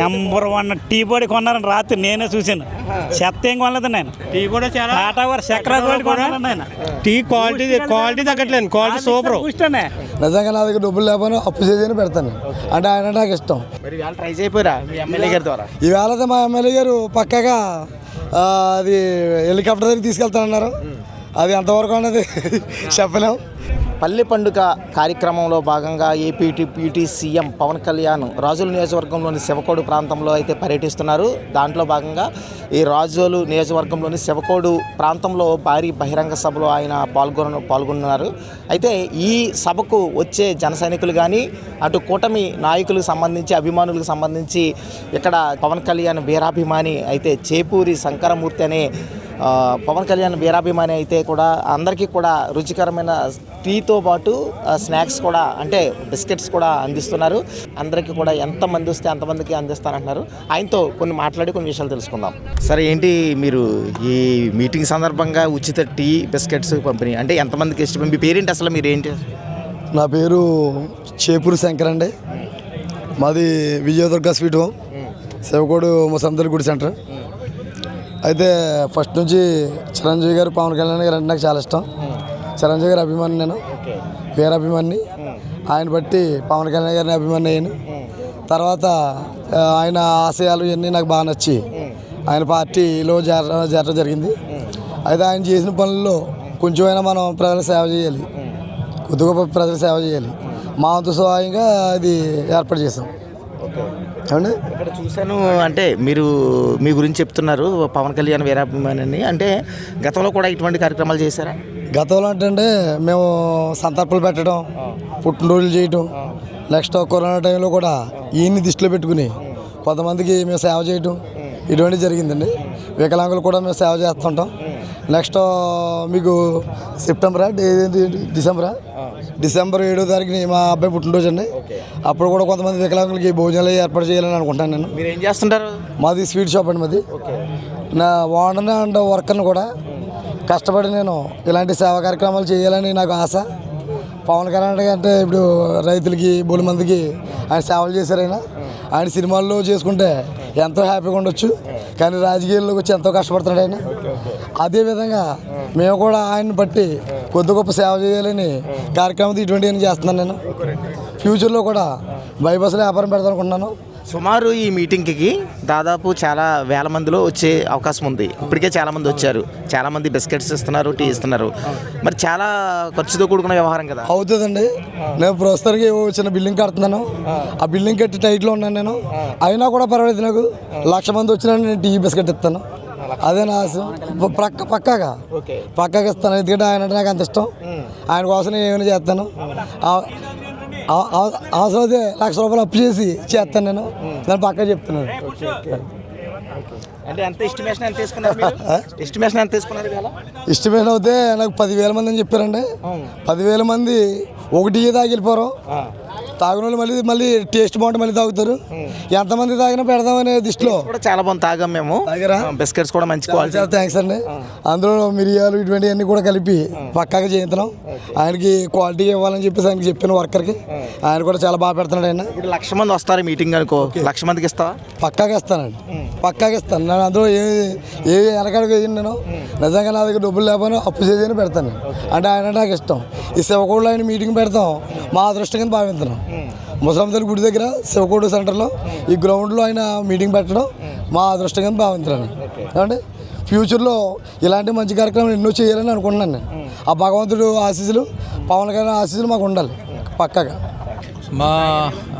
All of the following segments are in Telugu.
నెంబర్ వన్ టీ పొడి కొన్నారని రాత్రి నేనే చూశాను. చెత్త ఏం కొనలేదు నేను. టీ కూడా చాలా టాటా వారి చక్ర పొడి కొన్నాను నేను. టీ క్వాలిటీ క్వాలిటీ తగ్గట్లేదు. Quality super. ఇష్టమే నిజంగా నా దగ్గర డబ్బులు లేకపోయినా అప్పు చేసి పెడతాను. అంటే ఆయన నాకు ఇష్టం. మరి ట్రై చేయపోయారా మీ ఎమ్మెల్యే గారి ద్వారా? ఈవేళ అయితే మా ఎమ్మెల్యే గారు పక్కగా అది హెలికాప్టర్ దగ్గర తీసుకెళ్తానన్నారు. అది ఎంతవరకు అన్నది చెప్పలేం. పల్లె పండుగ కార్యక్రమంలో భాగంగా ఏపీటీ పీటీ సీఎం పవన్ కళ్యాణ్ రాజుల నియోజకవర్గంలోని శివకోడు ప్రాంతంలో అయితే పర్యటిస్తున్నారు. దాంట్లో భాగంగా ఈ రాజోలు నియోజకవర్గంలోని శివకోడు ప్రాంతంలో భారీ బహిరంగ సభలో ఆయన పాల్గొన పాల్గొన్నారు. అయితే ఈ సభకు వచ్చే జన సైనికులు కానీ అటు కూటమి నాయకులకు సంబంధించి అభిమానులకు సంబంధించి ఇక్కడ పవన్ కళ్యాణ్ వీరాభిమాని అయితే చేపూరి శంకరమూర్తి అనే పవన్ కళ్యాణ్ వీరాభిమాని అయితే కూడా అందరికీ కూడా రుచికరమైన టీతో పాటు స్నాక్స్ కూడా అంటే బిస్కెట్స్ కూడా అందిస్తున్నారు. అందరికీ కూడా ఎంతమంది వస్తే అంతమందికి అందిస్తానంటున్నారు ఆయనతో కొన్ని మాట్లాడి కొన్ని విషయాలు తెలుసుకుందాం. సరే ఏంటి మీరు ఈ మీటింగ్ సందర్భంగా ఉచిత టీ బిస్కెట్స్ పంపిణీ అంటే ఎంతమందికి ఇష్టం? మీ పేరేంటి అసలు? మీరు ఏంటి? నా పేరు చేపూరి శంకర్ అండి. మాది విజయదుర్గ స్వీట్ హోమ్. శివకోడు ముసందరి గుడి సెంటర్. అయితే ఫస్ట్ నుంచి చిరంజీవి గారు పవన్ కళ్యాణ్ గారు అంటే నాకు చాలా ఇష్టం. చిరంజీవి గారి అభిమాని నేను. వేరే అభిమాని. ఆయన బట్టి పవన్ కళ్యాణ్ గారిని అభిమాని అయ్యాను. తర్వాత ఆయన ఆశయాలు ఇవన్నీ నాకు బాగా నచ్చి ఆయన పార్టీలో చేర చేరడం జరిగింది. అయితే ఆయన చేసిన పనుల్లో కొంచెమైనా మనం ప్రజలకు సేవ చేయాలి. కొద్ది గొప్ప ప్రజలకు సేవ చేయాలి. మా వంతు సహాయంగా అది ఏర్పాటు చేసాం ఇక్కడ చూశాను అంటే మీరు మీ గురించి చెప్తున్నారు పవన్ కళ్యాణ్ వీరాభిమాని అని అంటే గతంలో కూడా ఇటువంటి కార్యక్రమాలు చేశారా? గతంలో అంటే మేము సంతర్పణలు పెట్టడం పుట్టినరోజులు చేయటం నెక్స్ట్ కరోనా టైంలో కూడా ఈయన్ని దృష్టిలో పెట్టుకుని కొంతమందికి మేము సేవ చేయటం ఇటువంటి జరిగిందండి. వికలాంగులు కూడా మేము సేవ చేస్తుంటాం. నెక్స్ట్ మీకు సెప్టెంబరా? డిసెంబరా? డిసెంబర్ ఏడో తారీఖుని మా అబ్బాయి పుట్టినరోజు అండి. అప్పుడు కూడా కొంతమంది వికలాంగులకి భోజనాలు ఏర్పాటు చేయాలని అనుకుంటాను నేను. మీరు ఏం చేస్తుంటారు? మాది స్వీట్ షాప్ అండి మాది. నా ఓనర్ అండ్ వర్కర్ని కూడా కష్టపడి నేను ఇలాంటి సేవా కార్యక్రమాలు చేయాలని నాకు ఆశ. పవన్ కళ్యాణ్ అంటే ఇప్పుడు రైతులకి బోలి మందికి ఆయన సేవలు చేశారు ఆయన. ఆయన సినిమాల్లో చేసుకుంటే ఎంతో హ్యాపీగా ఉండొచ్చు. కానీ రాజకీయాల్లోకి వచ్చి ఎంతో కష్టపడుతున్నాడు ఆయన. అదేవిధంగా మేము కూడా ఆయన్ని బట్టి కొద్ది గొప్ప సేవ చేయాలని కార్యక్రమం ఇటువంటివన్నీ చేస్తున్నాను నేను. ఫ్యూచర్లో కూడా బైబస్లో వ్యాపారం పెడతాను అనుకుంటున్నాను సుమారు ఈ మీటింగ్కి దాదాపు చాలా వేల మందిలో వచ్చే అవకాశం ఉంది. ఇప్పటికే చాలా మంది వచ్చారు. చాలా మంది బిస్కెట్స్ ఇస్తున్నారు టీ ఇస్తున్నారు. మరి చాలా ఖర్చుతో కూడుకున్న వ్యవహారం కదా. అవుతుందండి. నేను ప్రస్తుతానికి చిన్న బిల్డింగ్ కడుతున్నాను. ఆ బిల్డింగ్ కట్టి టైట్లో ఉన్నాను నేను. అయినా కూడా పర్వాలేదు నాకు. లక్ష మంది వచ్చినా నేను టీ బిస్కెట్ ఇస్తాను. అదే నా పక్క పక్కాగా. పక్కాగా ఇస్తాను. ఎందుకంటే ఆయన అంటే నాకు అంత ఇష్టం. ఆయన కోసం నేను ఏమైనా చేస్తాను. అవసరం అయితే లక్ష రూపాయలు అప్పు చేసి చేస్తాను నేను. నేను పక్కా చెప్తున్నాను. అంటే ఎంత ఎస్టిమేషన్ ఎంత తీసుకున్నారు మీరు? ఎస్టిమేషన్ ఎంత తీసుకున్నారు ఇవాళ? ఇష్టమైన అవుతే నాకు పదివేల మంది అని చెప్పారండి. పదివేల మంది ఒకటి తాగి వెళ్ళిపోరు. తాగిన వాళ్ళు మళ్ళీ మళ్ళీ టేస్ట్ బాగుంటే మళ్ళీ తాగుతారు. ఎంతమంది తాగినా పెడదామనే దృష్టిలో. కూడా చాలా బాగుంది తాగాం మేము? బిస్కెట్స్ కూడా మంచి క్వాలిటీ థ్యాంక్స్ అండి. అందులో మిరియాలు ఇటువంటివన్నీ కూడా కలిపి పక్కాగా చేయించడం. ఆయనకి క్వాలిటీ ఇవ్వాలని చెప్పేసి ఆయనకి చెప్పిన వర్కర్కి. ఆయన కూడా చాలా బాగా పెడుతున్నాడు ఆయన. ఇప్పుడు లక్ష మంది వస్తారు మీటింగ్ అనుకో. లక్ష మందికి ఇస్తావా? పక్కాగా ఇస్తానండి. పక్కాగా ఇస్తాను. నేను అందులో ఏ ఏ వెనకాడగా వేయను నేను. నిజంగా నా దగ్గర డబ్బులు లేకపోయినా అప్పు చేసి పెడతాను. అంటే ఆయన నాకు ఇష్టం. ఈ శివకోడులో ఆయన మీటింగ్ పెడతాం. మా అదృష్టం కింద భావిస్తున్నాం ముసలాంతల గుడి దగ్గర శివకోడు సెంటర్లో ఈ గ్రౌండ్లో ఆయన మీటింగ్ పెట్టడం మా అదృష్టంగా భావించాను అంటే ఏమంటే ఫ్యూచర్లో ఇలాంటి మంచి కార్యక్రమాలు ఎన్నో చేయాలని అనుకుంటున్నాను నేను. ఆ భగవంతుడు ఆశీస్సులు పవన్ కళ్యాణ్ ఆశీస్సులు మాకు ఉండాలి పక్కగా. మా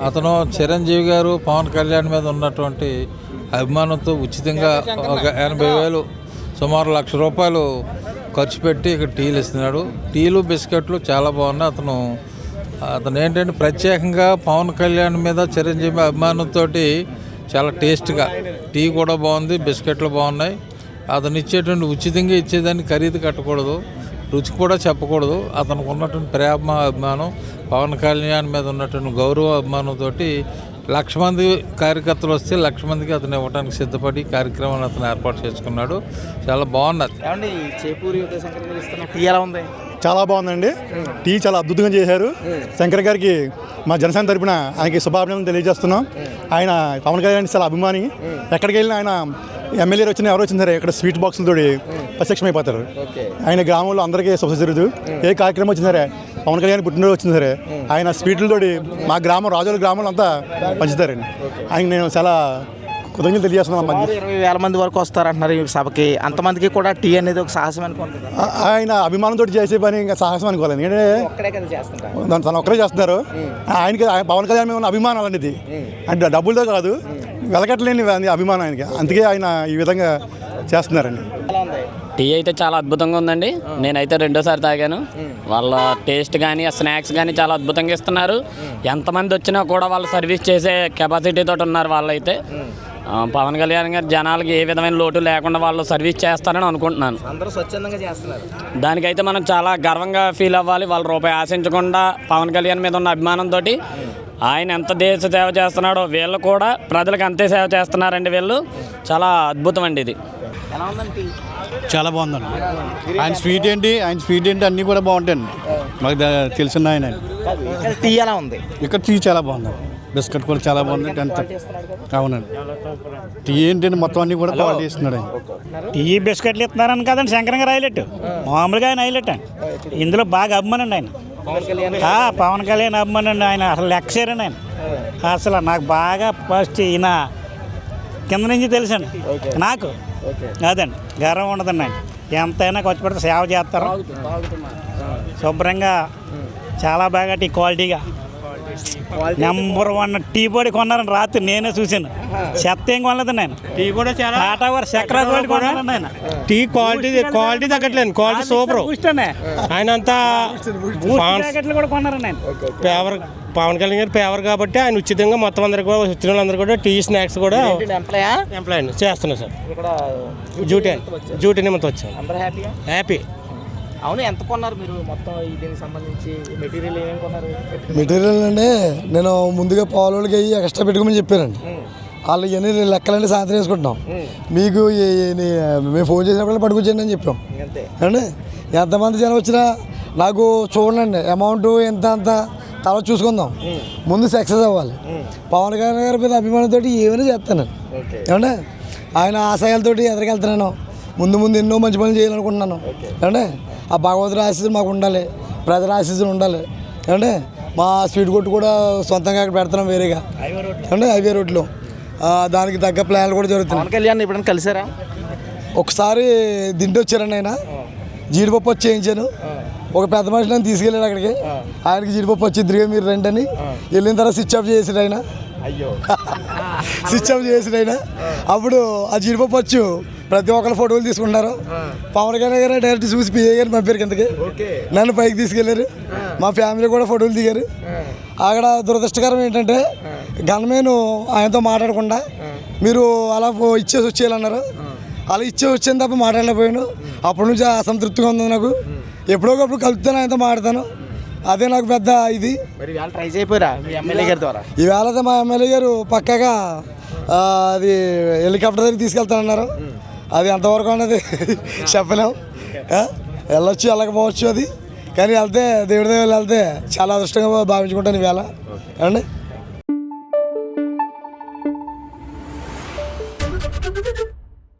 అతను చిరంజీవి గారు పవన్ కళ్యాణ్ మీద ఉన్నటువంటి అభిమానంతో ఉచితంగా ఒక ఎనభై వేలు సుమారు లక్ష రూపాయలు ఖర్చు పెట్టి ఇక్కడ టీలు ఇస్తున్నాడు. టీలు బిస్కెట్లు చాలా బాగున్నాయి. అతను అతను ఏంటంటే ప్రత్యేకంగా పవన్ కళ్యాణ్ మీద చిరంజీవి అభిమానంతో చాలా టేస్ట్గా. టీ కూడా బాగుంది బిస్కెట్లు బాగున్నాయి. అతను ఇచ్చేటువంటి ఉచితంగా ఇచ్చేదాన్ని ఖరీదు కట్టకూడదు రుచి కూడా చెప్పకూడదు. అతనికి ఉన్నటువంటి ప్రేమ అభిమానం పవన్ కళ్యాణ్ మీద ఉన్నటువంటి గౌరవ అభిమానంతో లక్ష మంది కార్యకర్తలు వస్తే లక్ష మందికి అతను ఇవ్వడానికి సిద్ధపడి కార్యక్రమాన్ని అతను ఏర్పాటు చేసుకున్నాడు. చాలా బాగున్నది. చేపూరి ఎలా ఉంది? చాలా బాగుందండి. టీ చాలా అద్భుతంగా చేశారు. శంకర్ గారికి మా జనసేన తరపున ఆయనకి శుభాభినందనలు తెలియజేస్తున్నాం. ఆయన పవన్ కళ్యాణ్ చాలా అభిమాని. ఎక్కడికి వెళ్ళినా ఆయన ఎమ్మెల్యేలు వచ్చిన ఎవరు వచ్చిన సరే ఇక్కడ స్వీట్ బాక్సులతో ప్రత్యక్షమైపోతారు. ఆయన గ్రామంలో అందరికీ శుభ జరుగుతూ ఏ కార్యక్రమం వచ్చినా సరే పవన్ కళ్యాణ్ పుట్టినరోజు వచ్చినా సరే ఆయన స్వీట్లతోటి మా గ్రామం రాజుల గ్రామంలో అంతా పంచుతారండి. ఆయన నేను చాలా అమ్మా. సుమారు ఇరవై వేల మంది వరకు వస్తారంటున్నారు ఈ సభకి. అంతమందికి కూడా టీ అనేది ఒక సాహసం అనుకుంటున్నారు ఆ- ఆయన అభిమానంతో చేసే పని ఇంకా సాహసం అనుకోవాలి ఎందుకంటే ఒక్కడే తను ఒక్కరే చేస్తున్నారు. ఆయనకి ఆయన పవన్ కళ్యాణ్ మీద ఉన్న అభిమానం అనేది అంటే డబ్బులతో కాదు వెలకట్టలేని అది అభిమానం ఆయనకి. అందుకే ఆయన ఈ విధంగా చేస్తున్నారండి. టీ అయితే చాలా అద్భుతంగా ఉందండి. నేనైతే రెండోసారి తాగాను. వాళ్ళ టేస్ట్ కానీ ఆ స్నాక్స్ కానీ చాలా అద్భుతంగా ఇస్తున్నారు. ఎంతమంది వచ్చినా కూడా వాళ్ళు సర్వీస్ చేసే కెపాసిటీ తోటి ఉన్నారు వాళ్ళైతే. పవన్ కళ్యాణ్ గారు జనాలకి ఏ విధమైన లోటు లేకుండా వాళ్ళు సర్వీస్ చేస్తారని అనుకుంటున్నాను. అందరూ స్వచ్ఛందంగా చేస్తున్నారు. దానికైతే మనం చాలా గర్వంగా ఫీల్ అవ్వాలి. వాళ్ళ రూపాయి ఆశించకుండా పవన్ కళ్యాణ్ మీద ఉన్న అభిమానంతో ఆయన ఎంత దేశ సేవ చేస్తున్నాడో వీళ్ళు కూడా ప్రజలకు అంతే సేవ చేస్తున్నారండి వీళ్ళు. చాలా అద్భుతం అండి ఇది. చాలా బాగుందండి. ఆయన స్వీట్ ఏంటి? ఆయన స్వీట్ ఏంటి? అన్నీ కూడా బాగుంటాయండి. మాకు తెలిసిన ఆయన. కాదు, ఇక్కడ టీ ఎలా ఉంది? ఇక్కడ టీ చాలా బాగుంది. బిస్కెట్ కూడా చాలా బాగుంది టెన్త్. అవునండి. టీ ఏంటంటే మొత్తం అన్నీ కూడా క్వాలిటీ ఇస్తున్నాడు ఆయన టీ బిస్కెట్లు ఇస్తున్నారని కదండి శంకరం గారు హైలెట్. మామూలుగా ఆయన హైలెట్ అండి. ఇందులో బాగా అభిమానండి ఆయన. పవన్ కళ్యాణ్ అభిమానండి ఆయన అసలు లెక్చరండి ఆయన. అసలు నాకు బాగా ఫస్ట్ ఈయన కింద నుంచి తెలుసండి. నాకు. అదండి. గర్వం ఉండదండి ఆయన. ఎంతైనా ఖర్చు పెడితే సేవ చేస్తారు. శుభ్రంగా చాలా బాగా టీ క్వాలిటీగా. నెంబర్ వన్ టీ పొడి కొన్నారని రాత్రి నేనే చూశాను. చెత్త ఏం కొనలేదు నేను. టీ కూడా చాలా టాటా వారి ఆయన టీ క్వాలిటీ క్వాలిటీ తగ్గట్లేదు. క్వాలిటీ సూపర్ ఆయన అంతా కూడా ఆయన పేవర్ పవన్ కళ్యాణ్ గారు పేవర్ కాబట్టి ఆయన ఉచితంగా మొత్తం అందరు కూడా వచ్చిన వాళ్ళందరూ కూడా టీ స్నాక్స్ కూడా ఎంప్లాయా ఎంప్లాయ్ చేస్తున్నారు సార్. ఇక్కడ డ్యూటీ డ్యూటీ నిమిత్తం వచ్చాను. హ్యాపీ అవును ఎంత కొన్నారు మీరు? మొత్తం దీనికి సంబంధించి మెటీరియల్ ఏమేమి కొన్నారు? మెటీరియల్ అంటే నేను ముందుగా పావులకి అయ్యి ఎక్స్ట్రా పెట్టుకోమని చెప్పానండి. వాళ్ళు ఇవన్నీ లెక్కలన్నీ సాయంత్రం వేసుకుంటున్నాం మీకు మేము ఫోన్ చేసినప్పుడు పట్టుకొచ్చేయండి అని చెప్పాం. ఏమండి ఎంతమంది జనం వచ్చినా నాకు చూడండి అమౌంట్ ఎంత అంత తర్వాత చూసుకుందాం. ముందు సక్సెస్ అవ్వాలి. పవన్ కళ్యాణ్ గారి మీద అభిమానంతో ఏమైనా చేస్తాను. ఏమండి ఆయన ఆశయాలతోటి ఎదరికెళ్తున్నాను. ముందు ముందు ఎన్నో మంచి పనులు చేయాలనుకుంటున్నాను. ఏమండి ఆ భగవంతుడి ఆశీస్సులు మాకు ఉండాలి. ప్రజల ఆశీస్సులు ఉండాలి. ఏమండి మా స్వీట్ కొట్టు కూడా సొంతంగా అక్కడ పెడుతున్నాం వేరేగా. ఏమండి హైవే రోడ్లో. దానికి తగ్గ ప్లాన్లు కూడా జరుగుతున్నాయి. కళ్యాణ్ ఎప్పుడైనా కలిసారా? ఒకసారి దిండి వచ్చారండి ఆయన. జీడిపప్పు వచ్చి చేయించాను. ఒక పెద్ద మనిషి నన్ను తీసుకెళ్ళాడు అక్కడికి. ఆయనకి జీడిపప్పు వచ్చి ఇద్దరుగా మీరు రండి అని. వెళ్ళిన తర్వాత స్విచ్ ఆఫ్ చేసాడు ఆయన. అయ్యో. స్విచ్ ఆఫ్ చేసాడు ఆయన. అప్పుడు ఆ జీడిపప్పు వచ్చు. ప్రతి ఒక్కరు ఫోటోలు తీసుకుంటారు. పవన్ కళ్యాణ్ గారు డైరెక్ట్ చూసి పిఏ గారు పంపారు కిందకి. నన్ను పైకి తీసుకెళ్ళారు మా ఫ్యామిలీ కూడా ఫోటోలు దిగారు. అక్కడ దురదృష్టకరం ఏంటంటే గన్మేను ఆయనతో మాట్లాడకుండా మీరు అలా ఇచ్చేసి వచ్చేయాలన్నారు. అలా ఇచ్చేసి వచ్చాను తప్ప మాట్లాడలేకపోయాను. అప్పటి నుంచి అసంతృప్తిగా ఉంది నాకు. ఎప్పుడో ఒకప్పుడు కలుపుతాను ఆయనతో మాట్లాడతాను. అదే నాకు పెద్ద ఇది. ట్రై చేయపోయారా మీ ఎమ్మెల్యే గారి ద్వారా? ఈవేళ మా ఎమ్మెల్యే గారు పక్కగా అది హెలికాప్టర్ దగ్గర తీసుకెళ్తానన్నారు. అది ఎంతవరకు అన్నది చెప్పలేం. వెళ్ళొచ్చు వెళ్ళకపోవచ్చు అది. కానీ వెళ్తే దేవుడి దగ్గర వెళ్తే చాలా అదృష్టంగా భావించుకుంటాను ఈవేళ అండి